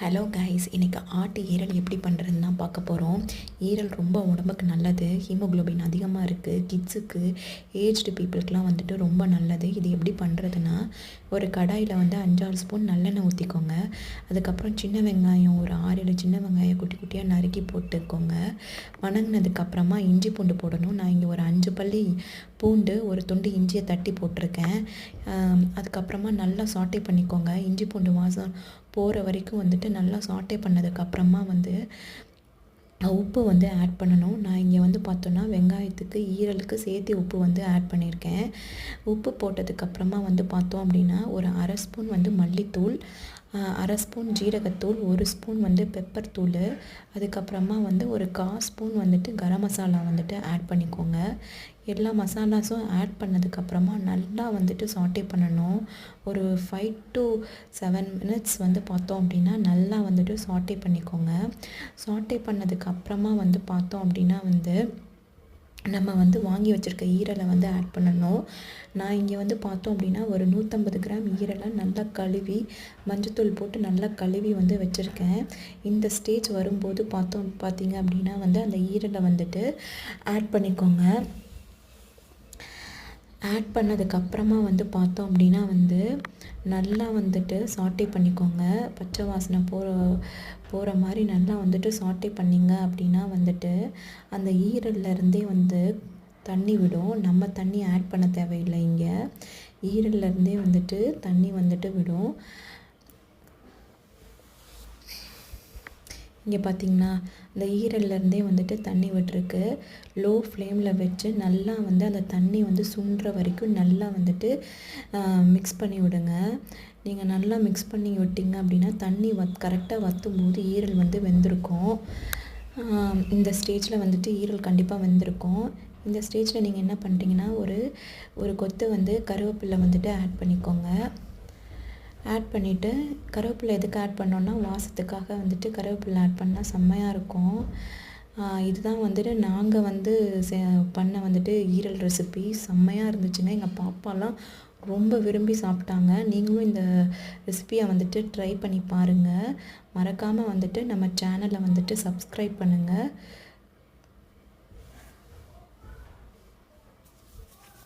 Hello guys இன்றைக்கி ஆட்டு ஈரல் எப்படி பண்ணுறதுன்னு தான் பார்க்க போகிறோம் ஈரல் ரொம்ப உடம்புக்கு நல்லது. ஹீமோகுளோபின் அதிகமாக இருக்குது கிட்ஸுக்கு ஏஜ்டு பீப்புளுக்கெலாம் வந்துட்டு ரொம்ப நல்லது. இது எப்படி பண்ணுறதுன்னா ஒரு கடாயில் வந்து அஞ்சாறு ஸ்பூன் நல்லெண்ணெய் ஊற்றிக்கோங்க அதுக்கப்புறம் சின்ன வெங்காயம் ஒரு ஆறு சின்ன வெங்காயம் குட்டி குட்டியாக நறுக்கி போட்டுக்கோங்க. வணங்கினதுக்கப்புறமா இஞ்சி பூண்டு போடணும். நான் இங்கே ஒரு அஞ்சு பள்ளி பூண்டு ஒரு துண்டு இஞ்சியை தட்டி போட்டிருக்கேன். அதுக்கப்புறமா நல்லா சாட்டை பண்ணிக்கோங்க. இஞ்சி பூண்டு வாசம் போகிற வரைக்கும் வந்துட்டு நல்லா சாட்டே பண்ணதுக்கப்புறமா வந்து உப்பு வந்து ஆட் பண்ணணும். நான் இங்கே வந்து பார்த்தோன்னா வெங்காயத்துக்கு ஈரலுக்கு சேர்த்து உப்பு வந்து ஆட் பண்ணியிருக்கேன் உப்பு போட்டதுக்கப்புறமா வந்து பார்த்தோம் அப்படின்னா ஒரு அரை ஸ்பூன் வந்து மல்லித்தூள் அரை ஸ்பூன் ஜீரகத்தூள் ஒரு ஸ்பூன் வந்து பெப்பர் தூள் அதுக்கப்புறமா வந்து ஒரு கா ஸ்பூன் வந்துட்டு கரம் மசாலா வந்துட்டு ஆட் பண்ணிக்கோங்க. எல்லா மசாலாஸும் ஆட் பண்ணதுக்கப்புறமா நல்லா வந்துட்டு சாட்டே பண்ணணும். ஒரு ஃபைவ் டு செவன் மினிட்ஸ் வந்து பார்த்தோம் அப்படின்னா நல்லா வந்துட்டு சாட்டே பண்ணிக்கோங்க. சாட்டே பண்ணதுக்கப்புறமா வந்து பார்த்தோம் அப்படின்னா வந்து நம்ம வந்து வாங்கி வச்சுருக்க ஈரலை வந்து ஆட் பண்ணணும். நான் இங்கே வந்து பார்த்தோம் அப்படின்னா ஒரு நூற்றம்பது கிராம் ஈரலை நல்லா கழுவி மஞ்சத்தூள் போட்டு நல்லா கழுவி வந்து வச்சுருக்கேன். இந்த ஸ்டேஜ் வரும்போது பார்த்தோம் பார்த்தீங்க அப்படின்னா வந்து அந்த ஈரலை வந்துட்டு ஆட் பண்ணிக்கோங்க. ஆட் பண்ணதுக்கப்புறமா வந்து பார்த்தோம் அப்படின்னா வந்து நல்லா வந்துட்டு சாட்டே பண்ணிக்கோங்க. பச்சை வாசனை போகிற போகிற மாதிரி நல்லா வந்துட்டு சாட்டே பண்ணிங்க அப்படின்னா வந்துட்டு அந்த ஈரல்லேருந்தே வந்து தண்ணி விடும். நம்ம தண்ணி ஆட் பண்ண தேவையில்லை இங்கே. ஈரல்லேருந்தே வந்துட்டு தண்ணி வந்துட்டு விடும். இங்கே பார்த்தீங்கன்னா இந்த ஈரல்லேருந்தே வந்துட்டு தண்ணி விட்டுருக்கு. லோ ஃப்ளேமில் வச்சு நல்லா வந்து அந்த தண்ணி வந்து சுண்டுற வரைக்கும் நல்லா வந்துட்டு மிக்ஸ் பண்ணி விடுங்க. நீங்கள் நல்லா மிக்ஸ் பண்ணி விட்டிங்க அப்படின்னா தண்ணி வத் கரெக்டாக வற்றும் போது ஈரல் வந்து வெந்திருக்கும். இந்த ஸ்டேஜில் வந்துட்டு ஈரல் கண்டிப்பாக வெந்திருக்கும். இந்த ஸ்டேஜில் நீங்கள் என்ன பண்ணுறீங்கன்னா ஒரு ஒரு கொத்து வந்து கருவேப்பிலை வந்துட்டு ஆட் பண்ணிக்கோங்க. ஆட் பண்ணிவிட்டு கருவேப்பிலை எதுக்கு ஆட் பண்ணோன்னா வாசத்துக்காக வந்துட்டு கருவேப்பிலை ஆட் பண்ணால் செம்மையாக இருக்கும். இதுதான் வந்துட்டு நாங்கள் வந்து சே பண்ண வந்துட்டு ஈரல் ரெசிபி செம்மையாக இருந்துச்சுங்க. எங்கள் பாப்பாலாம் ரொம்ப விரும்பி சாப்பிட்டாங்க. நீங்களும் இந்த ரெசிபியை வந்துட்டு ட்ரை பண்ணி பாருங்கள் மறக்காமல் வந்துட்டு நம்ம சேனலை வந்துட்டு சப்ஸ்கிரைப் பண்ணுங்கள்